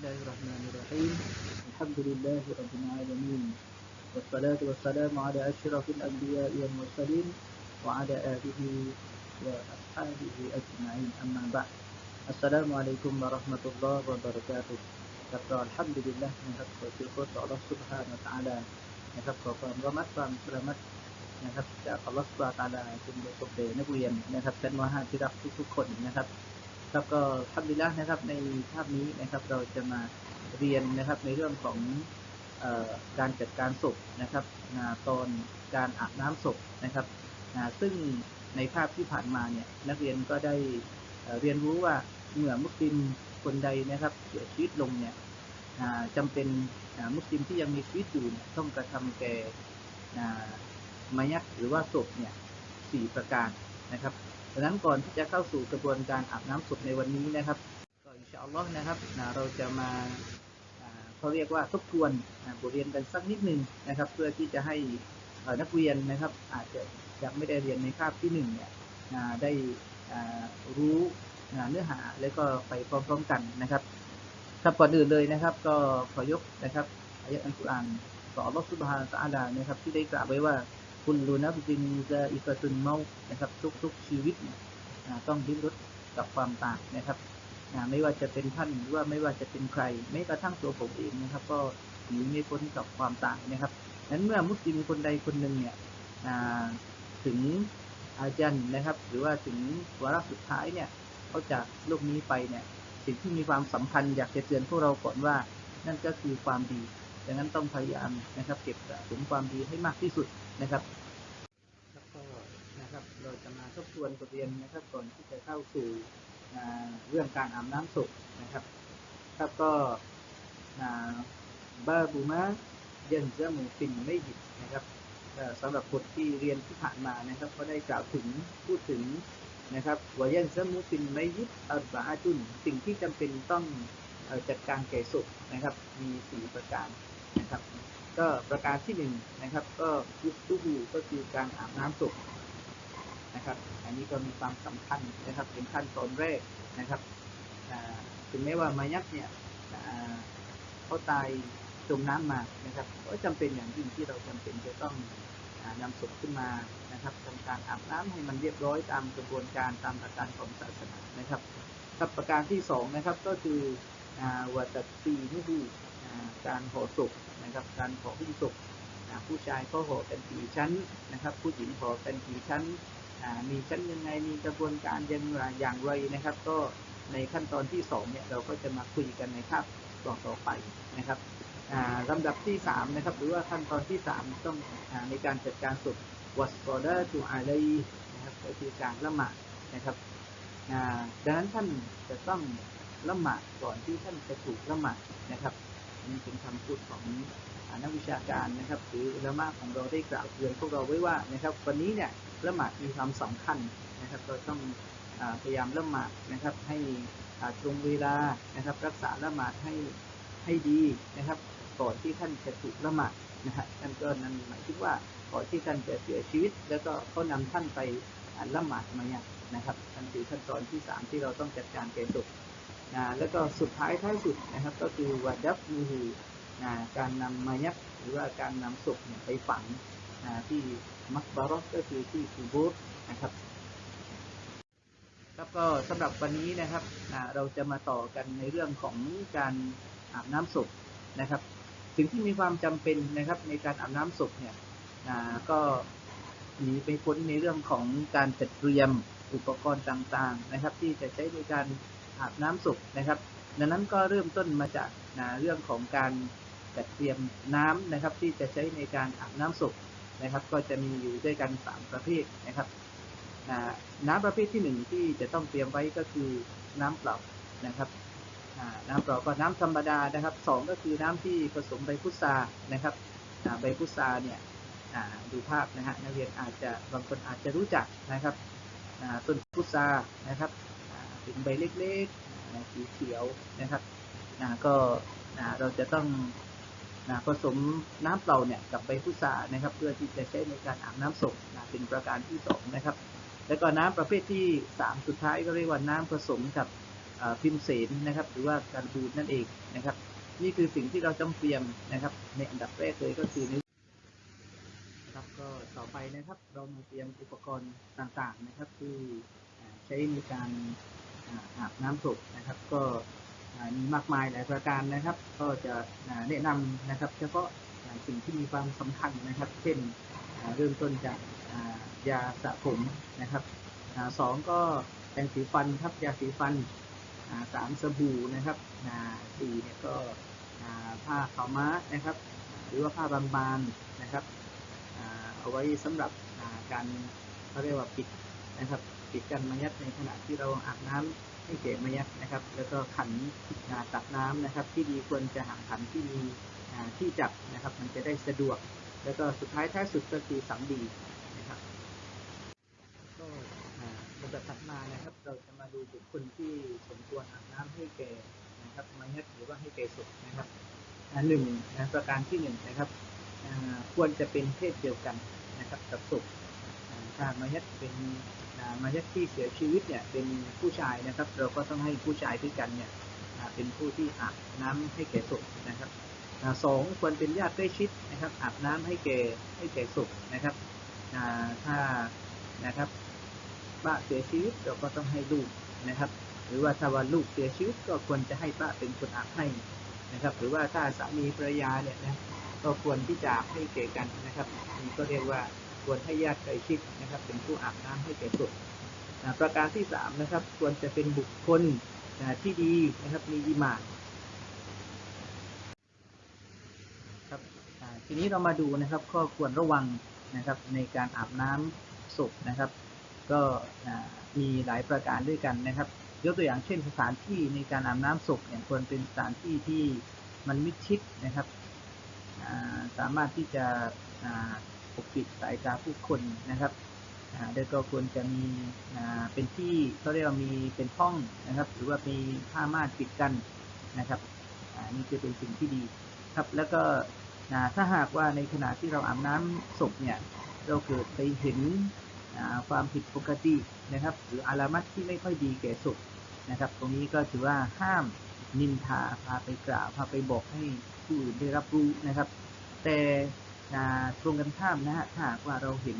الله الرحمن الرحيم الحمد لله رب العالمين والصلاة والسلام على أشرف الأنبياء والمرسلين وعلى آله وأصحابه أجمعين أما بعد السلام عليكم ورحمة الله وبركاته ครับก็อัลฮัมดุลิลละห์นะครับขอชื่อพระต่อ Allah سبحانه และ تعالى นะครับขอความระมัดความสละมัดนะครับจาก Allah سبحانه และ تعالى จึงได้พบเดนักเรียนนะครับชั้นม .5 ที่รักทุกๆคนนะครับ ครับก็ทำดีแล้วนะครับในภาพนี้นะครับเราจะมาเรียนนะครับในเรื่องของออการจัดการศพนะครับนะตอนการอาบน้ำศพนะครับซึ่งในภาพที่ผ่านมาเนี่ยนักเรียนก็ได้เรียนรู้ว่าเมื่อมุสลิมคนใดนะครับเสียชีวิตลงเนี่ยอ่าจำเป็นมุสลิมที่ยังมีชีวิตอยู่เนี่ยต้องกระทำแก่มายัดหรือว่าศพเนี่ยสี่ประการนะครับ ดังนั้นก่อนที่จะเข้าสู่กระบวนการอาบน้ำศพในวันนี้นะครับก็อินชาอัลลอฮ์นะครับเราจะมาเขาเรียกว่าทบทวนนะบทเรียนกันสักนิดหนึ่งนะครับ เพื่อที่จะให้นักเรียนนะครับ อาจจะยังไม่ได้เรียนในคาบที่หนึ่งเนี่ยได้รู้เนื้อหาแล้วก็ไปพร้อมๆกันนะครับครับก่อนอื่นเลยนะครับ ก็ขอยกนะครับอายะอัลกุรอานขออัลลอฮ์ซุบฮานะฮูวะตะอาลานะครับ ที่ได้กล่าวไว้ว่า คุณลูนับจินซาอิกตุนเมานะครับ ทุกๆชีวิตนะต้องดิ้นรนกับความตายนะครับไม่ว่าจะเป็นท่านหรือว่าไม่ว่าจะเป็นใครแม้กระทั่งตัวผมเองนะครับ ก็หนีไม่พ้นกับความตายนะครับนั้นเมื่อมุสลิมคนใดคนหนึ่งเนี่ยถึงอาจันนะครับ หรือว่าถึงวาระสุดท้ายเนี่ยเขาจากโลกนี้ไปเนี่ยสิ่งที่มีความสำคัญอยากจะเตือนพวกเราก่อนว่า นั่นก็คือความดี ดังนั้นต้องพยายามนะครับ เก็บสะสมความดีให้มากที่สุดนะครับแล้วก็นะครับเราจะมาทบทวนบทเรียนนะครับก่อนที่จะเข้าสู่เรื่องการอาบน้ำศพนะครับครับก็อ่าบาบูมาเยนเจมูฟินไม่หยิบนะครับสำหรับบทที่เรียนที่ผ่านมานะครับ ก็ได้กล่าวถึงพูดถึงนะครับวายันเจมูฟินไม่ยิบอัลบาจุนสิ่งที่จำเป็นต้องจัดการแก่ศพนะครับ มีสี่ประการ นะครับ ก็ประการที่หนึ่งนะครับ ก็ยุสตูฮูก็คือการอาบน้ำศพนะครับ อันนี้ก็มีความสำคัญนะครับ เป็นขั้นตอนแรกนะครับถึงแม้ว่ามายักเนี่ยเขาตายจมน้ำมานะครับ ก็จำเป็นอย่างยิ่งที่เราจำเป็นจะต้องอานำศพขึ้นมานะครับทำการอาบน้ำให้มันเรียบร้อยตามกระบวนการตามหลักการของศาสนานะครับกับประการที่สองนะครับก็คือวัตตีนุฮูอ่า การห่อศพนะครับ การห่อหุ้มศพอ่าผู้ชายก็ห่อกันกี่ชั้นนะครับ ผู้หญิงห่อกันกี่ชั้นมีชั้นยังไงมีกระบวนการยังไงอย่างไรนะครับ ก็ในขั้นตอนที่สองเนี่ยเราก็จะมาคุยกันในคาบต่อต่อไปนะครับลำดับที่สามนะครับ หรือว่าขั้นตอนที่สามต้องอในการจัดการศพวัสกอดาตูอาลัยนะครับก็คือการละหมาดนะครับดังนั้นท่านจะต้องละหมาดก่อนที่ท่านจะถูกละหมาดนะครับ นนี้เป็นคำพูดของนักวิชาการนะครับหรืออุลามะของเราได้กล่าวเตือนพวกเราไว้ว่านะครับ วันนี้เนี่ยละหมาดมีความสำคัญนะครับ เราต้องพยายามละหมาดนะครับ ให้อ่าตรงเวลานะครับ รักษาละหมาดให้ให้ดีนะครับ ก่อนที่ท่านจะถูกละหมาดนะฮะนั่นก็นั่นหมายถึงว่าก่อนที่ท่านจะเสียชีวิต แล้วก็เขานำท่านไปละหมาดมาเนี่ยนะครับนั่นคือขั้นตอนที่สามที่เราต้องจัดการแก่ศพ นะแล้วก็สุดท้ายท้ายสุดนะครับก็คือวัดดับมูฮูนะการนำมายักหรือว่าการนำศพเนี่ยไปฝังนะที่มักบารอกก็คือที่คูโบสนะครับครับก็สำหรับวันนี้นะครับนะเราจะมาต่อกันในเรื่องของการอาบน้ำศพนะครับสิ่งที่มีความจำเป็นนะครับในการอาบน้ำศพเนี่ยนะก็หนีไปพ้นในเรื่องของการจัดเตรียมอุปกรณ์ต่างๆนะครับ ที่จะใช้ในการ อาบน้ำศพนะครับ ดังนั้นก็เริ่มต้นมาจากนะเรื่องของการจัดเตรียมน้ำนะครับที่จะใช้ในการอาบน้ำศพนะครับ ก็จะมีอยู่ด้วยกัน 3 ประเภทนะครับนะน้ำประเภทที่หนึ่งที่จะต้องเตรียมไว้ก็คือน้ำเปล่านะครับน้ำเปล่าก็น้ำธรรมดานะครับสองก็คือน้ำที่ผสมใบพุทรานะครับใบพุทราเนี่ยดูภาพนะฮะนักเรียนอาจจะบางคนอาจจะรู้จักนะครับอ่าต้นพุทรานะครับ อ่าเป็นใบเล็กๆนะสีเขียวนะครับนะก็นะเราจะต้องนะผสมน้ำเปล่าเนี่ยกับใบพุทรานะครับ เพื่อที่จะใช้ในการอาบน้ำศพนะเป็นประการที่สองนะครับ แล้วก็น้ำประเภทที่สามสุดท้ายก็เรียกว่าน้ำผสมกับพิมเสนนะครับ หรือว่าการบูดนั่นเองนะครับ นี่คือสิ่งที่เราจำเตรียมนะครับ ในอันดับแรกเลยก็คือในครับก็ต่อไปนะครับเรามาเตรียมอุปกรณ์ต่างๆนะครับ ที่อ่าใช้ในการ อาบน้ำศพนะครับ ก็มีมากมายหลายประการนะครับ ก็จะแนะนำนะครับ เฉพาะสิ่งที่มีความสำคัญนะครับ เช่นเริ่มต้นจากยาสระผมนะครับสองก็แปรงสีฟันครับยาสีฟันสามสบู่นะครับสี่เนี่ยก็ผ้าขาวม้านะครับ หรือว่าผ้าบางๆนะครับเอาไว้สำหรับการเขาเรียกว่าปิดนะครับ ปิดกันมายัดในขณะที่เราอาบน้ำให้เก็บมายัดนะครับ แล้วก็ขันอ่าตักน้ำนะครับ ที่ดีควรจะหาขันที่มีที่จับนะครับ มันจะได้สะดวก แล้วก็สุดท้ายท้ายสุดก็คือสำลีนะครับก็อ่าลำดับถัดมานะครับ เราจะมาดูบุคคลที่สมควรอาบน้ำให้แก่นะครับมายัดหรือว่าให้แก่ศพนะครับอ่าหนึ่งนะประการที่หนึ่งนะครับควรจะเป็นเพศเดียวกันนะครับกับศพถ้ามายัดเป็น มายัดที่เสียชีวิตเนี่ยเป็นผู้ชายนะครับ เราก็ต้องให้ผู้ชายด้วยกันเนี่ยเป็นผู้ที่อาบน้ำให้แก่ศพนะครับสองควรเป็นญาติใกล้ชิดนะครับอาบน้ำให้แก่ให้แก่ศพนะครับถ้านะครับป้าเสียชีวิตเราก็ต้องให้ลูกนะครับ หรือว่าถ้าว่าลูกเสียชีวิตก็ควรจะให้ป้าเป็นคนอาบให้นะครับ หรือว่าถ้าสามีภรรยาเนี่ยนะก็ควรที่จะให้แก่กันนะครับนี่ก็เรียกว่า ควรให้ญาติใกล้ชิดนะครับ เป็นผู้อาบน้ำให้แก่ศพประการที่สามนะครับ ควรจะเป็นบุคคลที่ดีนะครับมีอิมานครับทีนี้เรามาดูนะครับข้อควรระวังนะครับในการอาบน้ำศพนะครับ ก็มีหลายประการด้วยกันนะครับยกตัวอย่างเช่นสถานที่ในการอาบน้ำศพเนี่ยควรเป็นสถานที่ที่มันมิดชิดนะครับสามารถที่จะ ปกปิดสายตาผู้คนนะครับอ่าแล้วก็ควรจะมีเป็นที่เขาเรียกว่ามีเป็นห้องนะครับ หรือว่ามีผ้าม่านปิดกันนะครับนี่จะเป็นสิ่งที่ดีครับ แล้วก็ถ้าหากว่าในขณะที่เราอาบน้ำศพเนี่ยเราเกิดไปเห็นความผิดปกตินะครับ หรืออารามัดที่ไม่ค่อยดีแก่ศพนะครับ ตรงนี้ก็ถือว่าห้ามนินทาพาไปกล่าวพาไปบอกให้ผู้อื่นได้รับรู้นะครับ แต่ อ่าตรงกันข้ามนะฮะถ้าหากว่าเราเห็น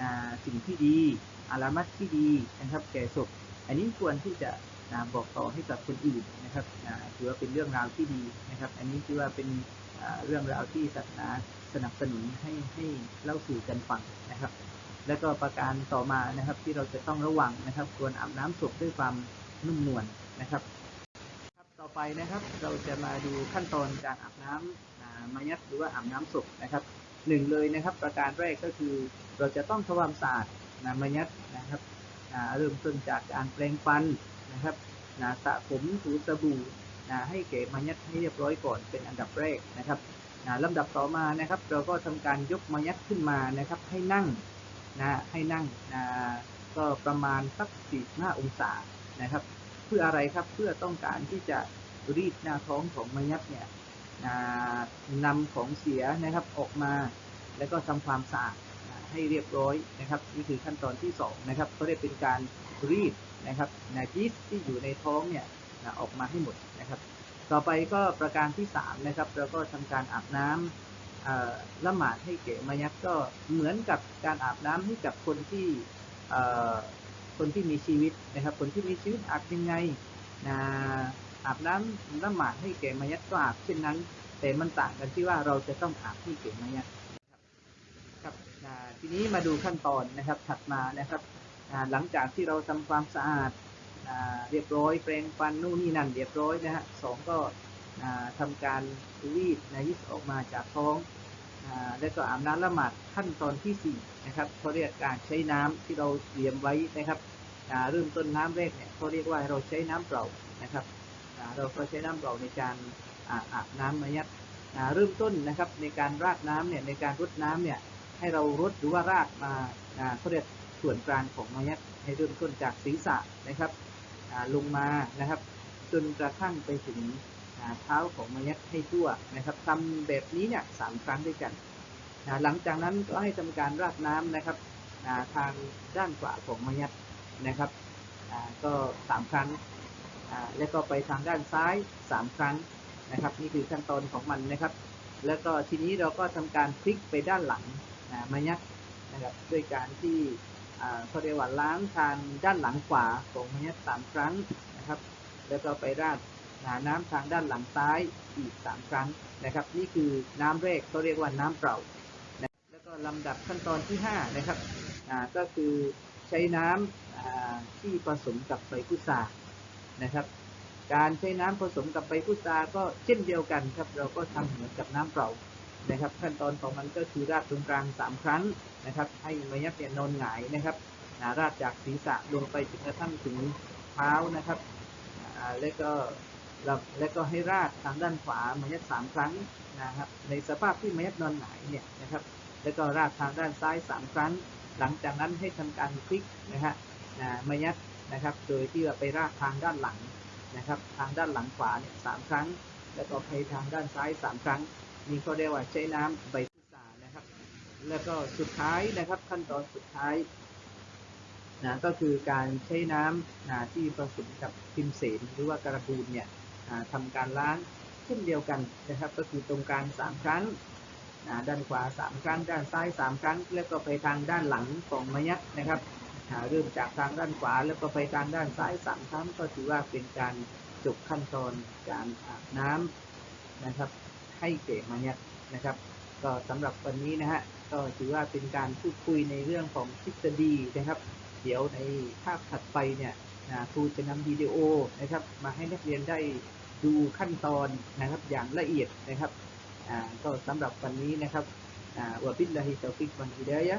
อ่าสิ่งที่ดี อารามัดที่ดีนะครับแก่ศพอันนี้ควรที่จะอ่าบอกต่อให้กับคนอื่นนะครับอ่าถือว่าเป็นเรื่องราวที่ดีนะครับ อันนี้ถือว่าเป็นเรื่องราวที่ศาสนาสนับสนุนให้ให้เล่าสู่กันฟังนะครับ แล้วก็ประการต่อมานะครับที่เราจะต้องระวังนะครับ ควรอาบน้ำศพด้วยความนุ่มนวลนะครับ ต่อไปนะครับเราจะมาดูขั้นตอนการอาบน้ำอ่า มายัดหรือว่าอาบน้ำศพนะครับหนึ่งเลยนะครับ ประการแรกก็คือเราจะต้องทำความสะอาดนะมายัดนะครับอ่าเริ่มต้นจากการแปรงฟันนะครับนะสระผมถูสบู่นะให้เก๋มายัดให้เรียบร้อยก่อนเป็นอันดับแรกนะครับนะลำดับต่อมานะครับ เราก็ทำการยกมายัดขึ้นมานะครับ ให้นั่งนะให้นั่งนะก็ประมาณสัก45องศานะครับ เพื่ออะไรครับเพื่อต้องการที่จะรีดหน้าท้องของมายัดเนี่ย นำของเสียนะครับออกมาแล้วก็ทำความสะอาดให้เรียบร้อยนะครับนี่คือขั้นตอนที่สองนะครับก็ได้เป็นการรีดนะครับนะยีสที่อยู่ในท้องเนี่ยออกมาให้หมดนะครับ ต่อไปก็ประการที่สามนะครับเราก็ทำการอาบน้ำเอ่อละหมาดให้แก่มายัดก็เหมือนกับการอาบน้ำให้กับคนที่คนที่มีชีวิตนะครับ คนที่มีชีวิตอาบยังไงอาบน้ำละหมาดให้แก่มายัดก็อาบเช่นนั้น แต่มันต่างกันที่ว่าเราจะต้องอาบให้แก่มายัดนะครับครับทีนี้มาดูขั้นตอนนะครับถัดมานะครับหลังจากที่เราทำความสะอาดเรียบร้อยแปรงฟันนู่นนี่นั่นเรียบร้อยนะฮะสองก็อ่าทำการรีดนายิสออกมาจากท้องอแล้วก็อาบน้ำละหมาดขั้นตอนที่สี่นะครับเขาเรียกการใช้น้ำที่เราเตรียมไว้นะครับเริ่มต้นน้ำแรกเนี่ยเขาเรียกว่าเราใช้น้ำเปล่านะครับอ่าเราก็ใช้น้ำเปล่าในการ อาอาบน้ำมายัดเริ่มต้นนะครับในการราดน้ำเนี่ยในการรดน้ำเนี่ยให้เรารดหรือว่าราดมาเขาเรียกส่วนกลางของมายัดให้เริ่มต้นจากศีรษะนะครับลงมานะครับ จนกระทั่งไปถึงเท้าของมายัดให้ทั่วนะครับทำแบบนี้เนี่ยสามครั้งด้วยกันหลังจากนั้นก็ให้ทำการราดน้ำนะครับทางด้านขวาของมายัดนะครับก็สามครั้งแล้วก็ไปทางด้านซ้ายสามครั้ง นะครับ นี่คือขั้นตอนของมันนะครับ แล้วก็ทีนี้เราก็ทำการพลิกไปด้านหลังอ่ามายัดนะครับด้วยการที่อ่าเขาเรียกว่าล้างทางด้านหลังขวาของมายัดสามครั้งนะครับ แล้วก็ไปราดอ่าน้ำทางด้านหลังซ้ายอีกสามครั้งนะครับ นี่คือน้ำแรกเขาเรียกว่าน้ำเปล่านะแล้วก็ลำดับขั้นตอนที่ห้านะครับอ่าก็คือใช้น้ำอ่าที่ผสมกับใบพุทรานะครับ การใช้น้ำผสมกับใบพุทราก็เช่นเดียวกันครับ เราก็ทำเหมือนกับน้ำเปล่านะครับ ขั้นตอนของมันก็คือราดตรงกลางสามครั้งนะครับ ให้มะยับเนี่ยนอนหงายนะครับอ่าราดจากศีรษะลงไปจนกระทั่งถึงเท้านะครับแล้วก็แล้วก็ให้ราดทางด้านขวามะยัดสามครั้งนะครับ ในสภาพที่มะยัดนอนหงายเนี่ยนะครับ แล้วก็ราดทางด้านซ้ายสามครั้ง หลังจากนั้นให้ทำการพลิกนะฮะอ่ายัดนะครับ โดยที่ว่าไปราดทางด้านหลัง นะครับ ทางด้านหลังขวาเนี่ยสามครั้ง แล้วก็ไปทางด้านซ้ายสามครั้ง นี่เขาเรียกว่าใช้น้ำใบพุทรานะครับ แล้วก็สุดท้ายนะครับขั้นตอนสุดท้ายนะก็คือการใช้น้ำนะที่ผสมกับพิมเสนหรือว่ากระบูนเนี่ยทำการล้างเช่นเดียวกันนะครับ ก็คือตรงกลางสามครั้งนะด้านขวาสามครั้ง ด้านซ้ายสามครั้ง แล้วก็ไปทางด้านหลังของมยัดนะครับ เริ่มจากทางด้านขวาแล้วก็ไปทางด้านซ้ายสามครั้งก็ถือว่าเป็นการจบขั้นตอนการอาบน้ำนะครับ ให้เก่มาเนี่ยนะครับ ก็สำหรับวันนี้นะฮะก็ถือว่าเป็นการพูดคุยในเรื่องของทฤษฎีนะครับ เดี๋ยวในภาพถัดไปเนี่ยครูจะนำวิดีโอนะครับ มาให้นักเรียนได้ดูขั้นตอนนะครับอย่างละเอียดนะครับก็สำหรับวันนี้นะครับอ่าวะบิลลาฮิตอฟิกวันฮิดายะ